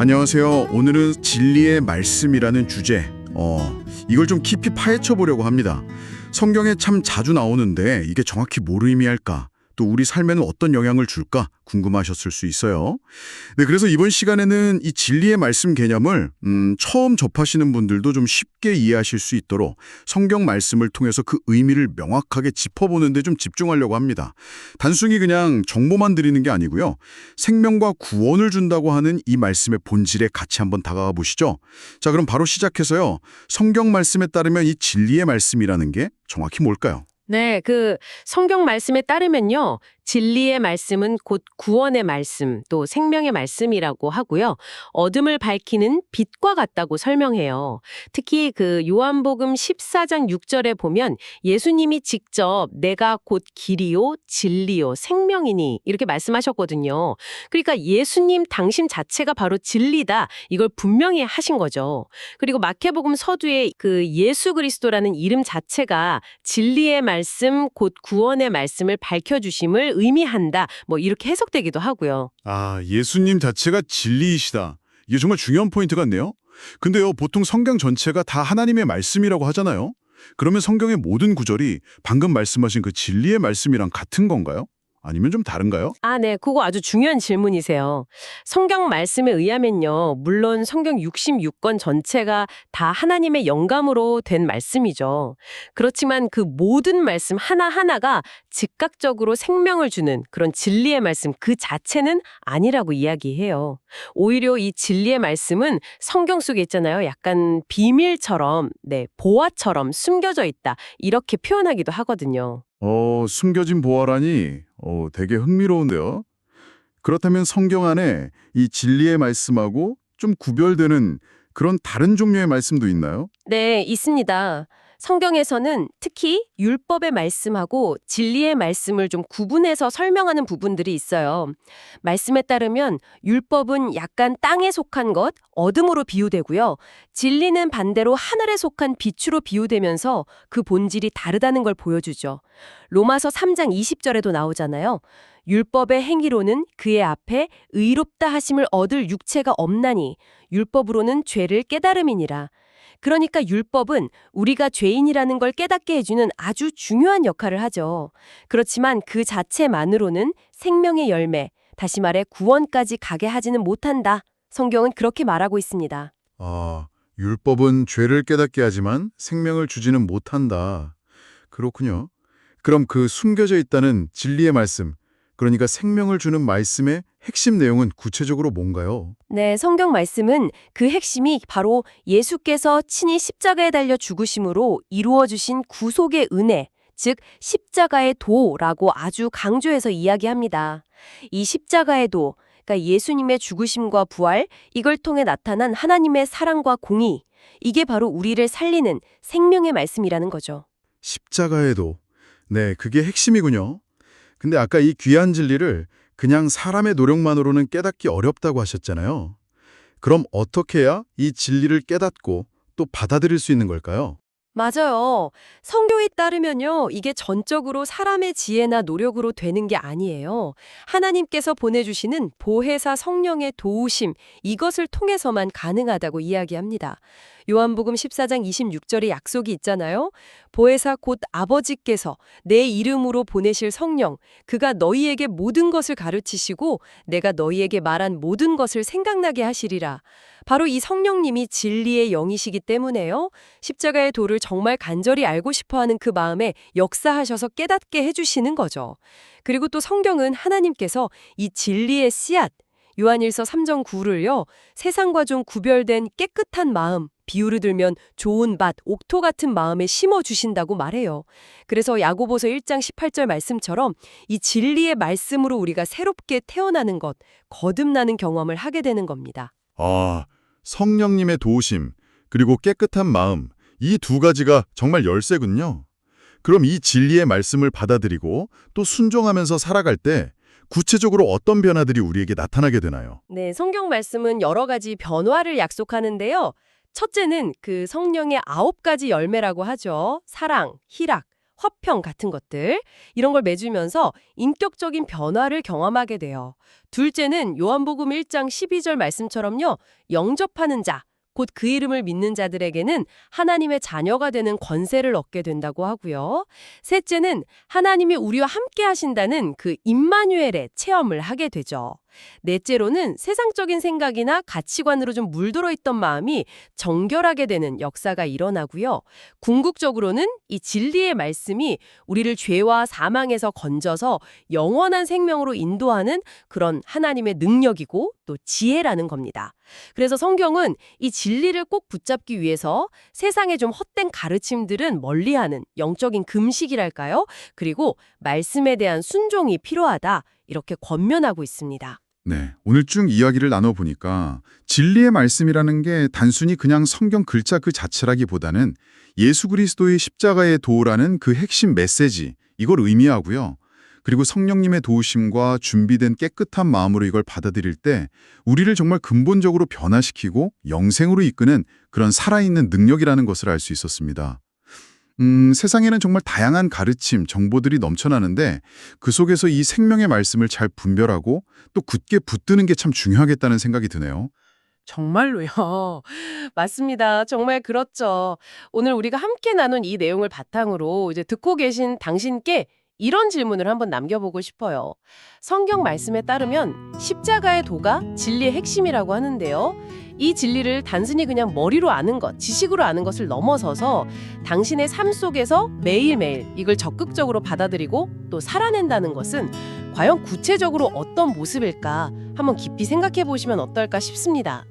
안녕하세요. 오늘은 진리의 말씀이라는 주제. 어, 이걸 좀 깊이 파헤쳐 보려고 합니다. 성경에 참 자주 나오는데 이게 정확히 뭘 의미할까? 또 우리 삶에는 어떤 영향을 줄까? 궁금하셨을 수 있어요. 네, 그래서 이번 시간에는 이 진리의 말씀 개념을 음, 처음 접하시는 분들도 좀 쉽게 이해하실 수 있도록 성경 말씀을 통해서 그 의미를 명확하게 짚어보는 데 좀 집중하려고 합니다. 단순히 그냥 정보만 드리는 게 아니고요. 생명과 구원을 준다고 하는 이 말씀의 본질에 같이 한번 다가가 보시죠. 자, 그럼 바로 시작해서요. 성경 말씀에 따르면 이 진리의 말씀이라는 게 정확히 뭘까요? 네, 그 성경 말씀에 따르면요. 진리의 말씀은 곧 구원의 말씀, 또 생명의 말씀이라고 하고요. 어둠을 밝히는 빛과 같다고 설명해요. 특히 그 요한복음 14장 6절에 보면 예수님이 직접 내가 곧 길이요, 진리요, 생명이니 이렇게 말씀하셨거든요. 그러니까 예수님 당신 자체가 바로 진리다. 이걸 분명히 하신 거죠. 그리고 마태복음 서두에 그 예수 그리스도라는 이름 자체가 진리의 말씀, 곧 구원의 말씀을 밝혀주심을 의미한다. 뭐 이렇게 해석되기도 하고요. 아, 예수님 자체가 진리이시다. 이게 정말 중요한 포인트 같네요. 근데요, 보통 성경 전체가 다 하나님의 말씀이라고 하잖아요. 그러면 성경의 모든 구절이 방금 말씀하신 그 진리의 말씀이랑 같은 건가요? 아니면 좀 다른가요? 아, 네. 그거 아주 중요한 질문이세요. 성경 말씀에 의하면요. 물론 성경 66권 전체가 다 하나님의 영감으로 된 말씀이죠. 그렇지만 그 모든 말씀 하나하나가 즉각적으로 생명을 주는 그런 진리의 말씀 그 자체는 아니라고 이야기해요. 오히려 이 진리의 말씀은 성경 속에 있잖아요. 약간 비밀처럼, 네, 보화처럼 숨겨져 있다. 이렇게 표현하기도 하거든요. 어, 숨겨진 보화라니, 어, 되게 흥미로운데요. 그렇다면 성경 안에 이 진리의 말씀하고 좀 구별되는 그런 다른 종류의 말씀도 있나요? 네, 있습니다. 성경에서는 특히 율법의 말씀하고 진리의 말씀을 좀 구분해서 설명하는 부분들이 있어요. 말씀에 따르면 율법은 약간 땅에 속한 것, 어둠으로 비유되고요. 진리는 반대로 하늘에 속한 빛으로 비유되면서 그 본질이 다르다는 걸 보여주죠. 로마서 3장 20절에도 나오잖아요. 율법의 행위로는 그의 앞에 의롭다 하심을 얻을 육체가 없나니 율법으로는 죄를 깨달음이니라. 그러니까 율법은 우리가 죄인이라는 걸 깨닫게 해주는 아주 중요한 역할을 하죠. 그렇지만 그 자체만으로는 생명의 열매, 다시 말해 구원까지 가게 하지는 못한다. 성경은 그렇게 말하고 있습니다. 아, 율법은 죄를 깨닫게 하지만 생명을 주지는 못한다. 그렇군요. 그럼 그 숨겨져 있다는 진리의 말씀, 그러니까 생명을 주는 말씀의 핵심 내용은 구체적으로 뭔가요? 네, 성경 말씀은 그 핵심이 바로 예수께서 친히 십자가에 달려 죽으심으로 이루어 주신 구속의 은혜, 즉 십자가의 도라고 아주 강조해서 이야기합니다. 이 십자가의 도, 그러니까 예수님의 죽으심과 부활, 이걸 통해 나타난 하나님의 사랑과 공의, 이게 바로 우리를 살리는 생명의 말씀이라는 거죠. 십자가에도. 네, 그게 핵심이군요. 근데 아까 이 귀한 진리를 그냥 사람의 노력만으로는 깨닫기 어렵다고 하셨잖아요. 그럼 어떻게 해야 이 진리를 깨닫고 또 받아들일 수 있는 걸까요? 맞아요. 성경에 따르면요, 이게 전적으로 사람의 지혜나 노력으로 되는 게 아니에요. 하나님께서 보내주시는 보혜사 성령의 도우심, 이것을 통해서만 가능하다고 이야기합니다. 요한복음 14장 26절에 약속이 있잖아요. 보혜사 곧 아버지께서 내 이름으로 보내실 성령, 그가 너희에게 모든 것을 가르치시고 내가 너희에게 말한 모든 것을 생각나게 하시리라. 바로 이 성령님이 진리의 영이시기 때문에요. 십자가의 도를 정말 간절히 알고 싶어하는 그 마음에 역사하셔서 깨닫게 해주시는 거죠. 그리고 또 성경은 하나님께서 이 진리의 씨앗, 요한일서 3정 9를요, 세상과 좀 구별된 깨끗한 마음, 비유를 들면 좋은 밭, 옥토 같은 마음에 심어주신다고 말해요. 그래서 야고보서 1장 18절 말씀처럼 이 진리의 말씀으로 우리가 새롭게 태어나는 것, 거듭나는 경험을 하게 되는 겁니다. 아, 성령님의 도우심, 그리고 깨끗한 마음, 이 두 가지가 정말 열쇠군요. 그럼 이 진리의 말씀을 받아들이고 또 순종하면서 살아갈 때 구체적으로 어떤 변화들이 우리에게 나타나게 되나요? 네, 성경 말씀은 여러 가지 변화를 약속하는데요. 첫째는 그 성령의 아홉 가지 열매라고 하죠. 사랑, 희락, 화평 같은 것들 이런 걸 맺으면서 인격적인 변화를 경험하게 돼요. 둘째는 요한복음 1장 12절 말씀처럼요. 영접하는 자, 곧 그 이름을 믿는 자들에게는 하나님의 자녀가 되는 권세를 얻게 된다고 하고요. 셋째는 하나님이 우리와 함께 하신다는 그 임마누엘의 체험을 하게 되죠. 넷째로는 세상적인 생각이나 가치관으로 좀 물들어 있던 마음이 정결하게 되는 역사가 일어나고요. 궁극적으로는 이 진리의 말씀이 우리를 죄와 사망에서 건져서 영원한 생명으로 인도하는 그런 하나님의 능력이고 또 지혜라는 겁니다. 그래서 성경은 이 진리를 꼭 붙잡기 위해서 세상의 좀 헛된 가르침들은 멀리하는 영적인 금식이랄까요? 그리고 말씀에 대한 순종이 필요하다. 이렇게 권면하고 있습니다. 네, 오늘 쭉 이야기를 나눠보니까 진리의 말씀이라는 게 단순히 그냥 성경 글자 그 자체라기보다는 예수 그리스도의 십자가의 도라는 그 핵심 메시지, 이걸 의미하고요. 그리고 성령님의 도우심과 준비된 깨끗한 마음으로 이걸 받아들일 때 우리를 정말 근본적으로 변화시키고 영생으로 이끄는 그런 살아있는 능력이라는 것을 알 수 있었습니다. 음, 세상에는 정말 다양한 가르침, 정보들이 넘쳐나는데 그 속에서 이 생명의 말씀을 잘 분별하고 또 굳게 붙드는 게 참 중요하겠다는 생각이 드네요. 정말로요. 맞습니다. 정말 그렇죠. 오늘 우리가 함께 나눈 이 내용을 바탕으로 이제 듣고 계신 당신께 이런 질문을 한번 남겨보고 싶어요. 성경 말씀에 따르면 십자가의 도가 진리의 핵심이라고 하는데요. 이 진리를 단순히 그냥 머리로 아는 것, 지식으로 아는 것을 넘어서서 당신의 삶 속에서 매일매일 이걸 적극적으로 받아들이고 또 살아낸다는 것은 과연 구체적으로 어떤 모습일까 한번 깊이 생각해 보시면 어떨까 싶습니다.